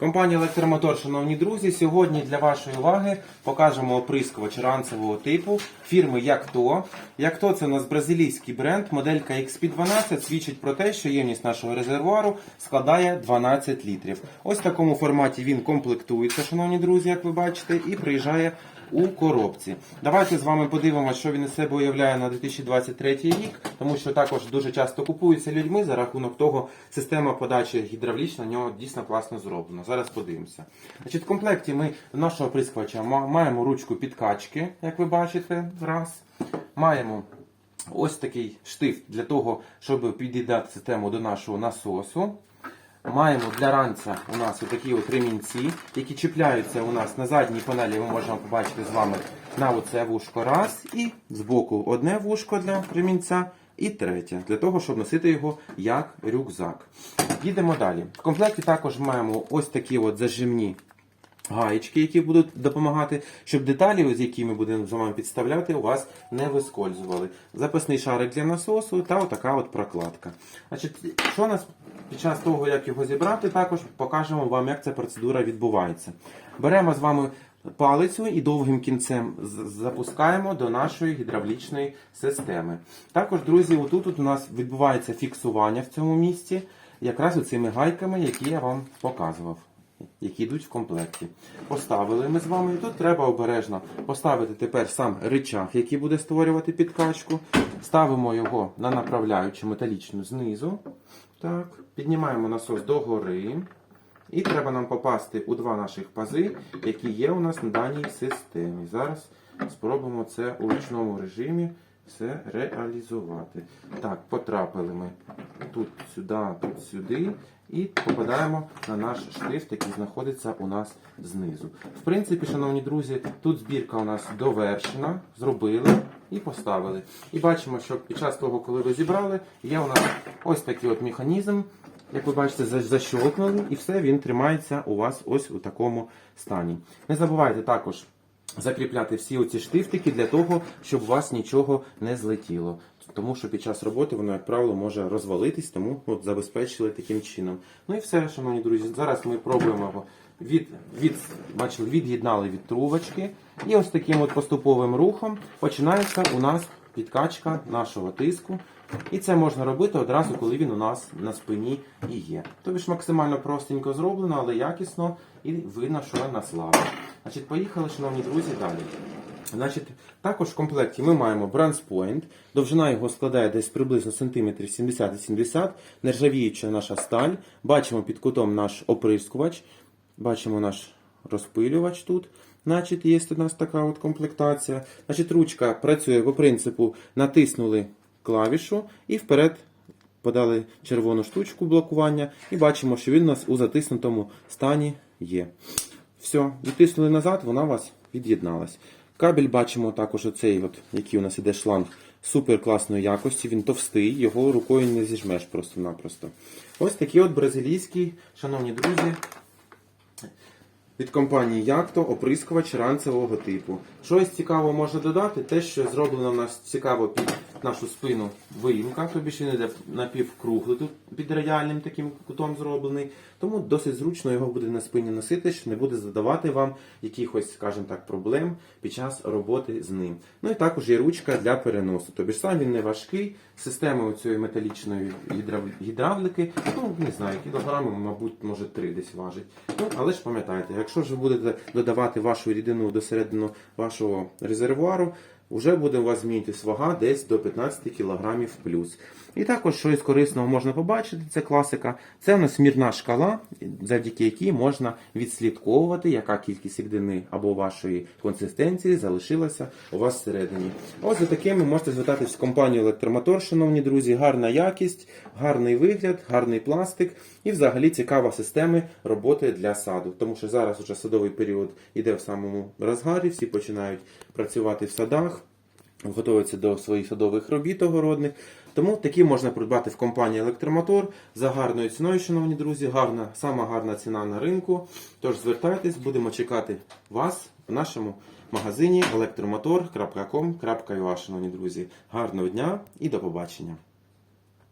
Компанія Електромотор, шановні друзі, сьогодні для вашої уваги покажемо оприскувач ранцевого типу фірми Якто. Якто це у нас бразилійський бренд, моделька XP12 свідчить про те, що ємність нашого резервуару складає 12 літрів. Ось в такому форматі він комплектується, шановні друзі, як ви бачите, і приїжджає у коробці. Давайте з вами подивимося, що він із себе уявляє на 2023 рік, тому що також дуже часто купується людьми за рахунок того, система подачі гідравлічна на нього дійсно класно зроблена. Зараз подивимося. Значить, в комплекті ми до нашого прискувача маємо ручку підкачки, як ви бачите, раз. Маємо ось такий штифт для того, щоб під'єднати систему до нашого насосу. Маємо для ранця у нас такі от ремінці, які чіпляються у нас на задній панелі. Ми можемо побачити з вами на оце вушко раз, і збоку одне вушко для ремінця, і третє, для того, щоб носити його як рюкзак. Їдемо далі. В комплекті також маємо ось такі от зажимні гаєчки, які будуть допомагати, щоб деталі, з які ми будемо з вами підставляти, у вас не вискользували. Запасний шарик для насосу та отака от прокладка. Значить, що нас під час того, як його зібрати, також покажемо вам, як ця процедура відбувається. Беремо з вами палицю і довгим кінцем запускаємо до нашої гідравлічної системи. Також, друзі, отут от у нас відбувається фіксування в цьому місці, якраз оцими гайками, які я вам показував які йдуть в комплекті. Поставили ми з вами. І тут треба обережно поставити тепер сам рычаг, який буде створювати підкачку. Ставимо його на направляючу металічну знизу. Так, Піднімаємо насос догори. І треба нам попасти у два наших пази, які є у нас на даній системі. Зараз спробуємо це у ручному режимі все реалізувати. Так, потрапили ми тут сюди, тут сюди. І попадаємо на наш штифт, який знаходиться у нас знизу. В принципі, шановні друзі, тут збірка у нас довершена, зробили і поставили. І бачимо, що під час того, коли ви зібрали, є у нас ось такий от механізм. Як ви бачите, за- защолкнули, і все, він тримається у вас ось у такому стані. Не забувайте також закріпляти всі оці штифтики для того, щоб у вас нічого не злетіло. Тому що під час роботи воно, як правило, може розвалитись, тому от забезпечили таким чином. Ну і все, шановні друзі. Зараз ми пробуємо від, від, бачили, від'єднали від трубочки. І ось таким от поступовим рухом починається у нас підкачка нашого тиску. І це можна робити одразу, коли він у нас на спині і є. Тобто ж максимально простенько зроблено, але якісно і видно, що на славу. Значить, поїхали, шановні друзі, далі. Значить, також в комплекті ми маємо Point. Довжина його складає десь приблизно сантиметрів 70-70, нержавіюча наша сталь. Бачимо під кутом наш оприскувач, бачимо наш розпилювач тут. Значить, є у нас така от комплектація. Значить, ручка працює по принципу натиснули клавішу і вперед подали червону штучку блокування і бачимо, що він у нас у затиснутому стані є. Все, відтиснули назад, вона у вас від'єдналась. Кабель бачимо також оцей, от, який у нас іде шланг, супер класної якості, він товстий, його рукою не зіжмеш просто-напросто. Ось такий от бразилійський, шановні друзі, від компанії Якто оприскувач ранцевого типу. Щось цікаво можна додати, те, що зроблено в нас цікаво під нашу спину виїмка, тобі ще не йде напівкруглий тут під радіальним таким кутом зроблений. Тому досить зручно його буде на спині носити, що не буде задавати вам якихось, скажімо так, проблем під час роботи з ним. Ну і також є ручка для переносу. Тобі ж сам він не важкий, системи цієї металічної гідрав- гідравлики, ну не знаю, кілограми, мабуть, може три десь важить. Ну, але ж пам'ятайте, якщо ж ви будете додавати вашу рідину до середину вашого резервуару, вже буде у вас змінитись вага десь до 15 кг плюс. І також щось корисного можна побачити, це класика. Це у нас мірна шкала, завдяки якій можна відслідковувати, яка кількість рідини або вашої консистенції залишилася у вас всередині. Ось за такими можете звертатись в компанію Електромотор, шановні друзі. Гарна якість, гарний вигляд, гарний пластик і взагалі цікава система роботи для саду. Тому що зараз уже садовий період іде в самому розгарі, всі починають працювати в садах готуються до своїх садових робіт огородних. Тому такі можна придбати в компанії Електромотор за гарною ціною, шановні друзі. Гарна, сама гарна ціна на ринку. Тож звертайтесь, будемо чекати вас в нашому магазині електромотор.com.ua, шановні друзі. Гарного дня і до побачення!